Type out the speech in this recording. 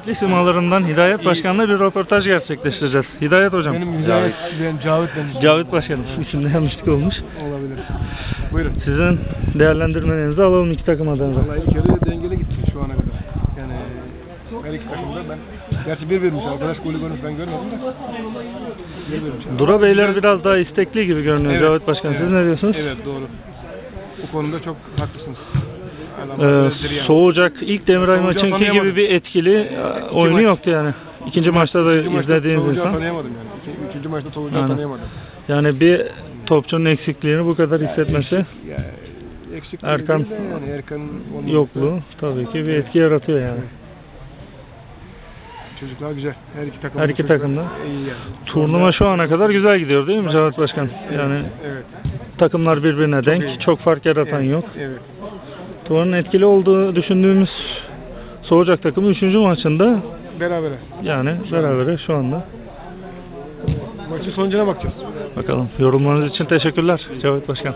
reytingli simalarından Hidayet Başkan'la bir röportaj gerçekleştireceğiz. Hidayet Hocam. Benim Hidayet, ben Cavit ben. Cavit Başkanım. İsimde yanlışlık olmuş. Olabilir. Buyurun. Sizin değerlendirmenizi alalım iki takım adına. Vallahi ilk yarı dengeli gitti şu ana kadar. Yani her iki takımda ben gerçi bir birmiş arkadaş golü görmüş ben görmedim de. Bir birmiş. Dura Beyler biraz daha istekli gibi görünüyor Evet, Cavit Başkan. Siz evet, ne diyorsunuz? Evet doğru. Bu konuda çok haklısınız. Yani. soğuyacak ilk Demiray maçınki gibi bir etkili e, oyunu maç. yoktu yani. İkinci maçta da İkinci maçta Tolucağı insan. tanıyamadım yani. İki, üçüncü maçta Tolucağı Aynen. tanıyamadım. Yani bir topçunun eksikliğini bu kadar hissetmesi Ya, eksik Erkan yani Erkan'ın yokluğu tabii ki bir etki yaratıyor yani. Çocuklar güzel. Her iki takım. Her iki takım da. iyi yani. Turnuva şu ana kadar güzel gidiyor değil mi Cavit Başkan? Yani Evet. takımlar birbirine denk. iyi. Çok fark yaratan evet. yok. Evet. Turan'ın etkili olduğu düşündüğümüz Soğucak takımı 3. maçında Berabere. yani berabere şu anda. Maçın sonucuna bakacağız. Bakalım yorumlarınız için teşekkürler Cavit Başkan.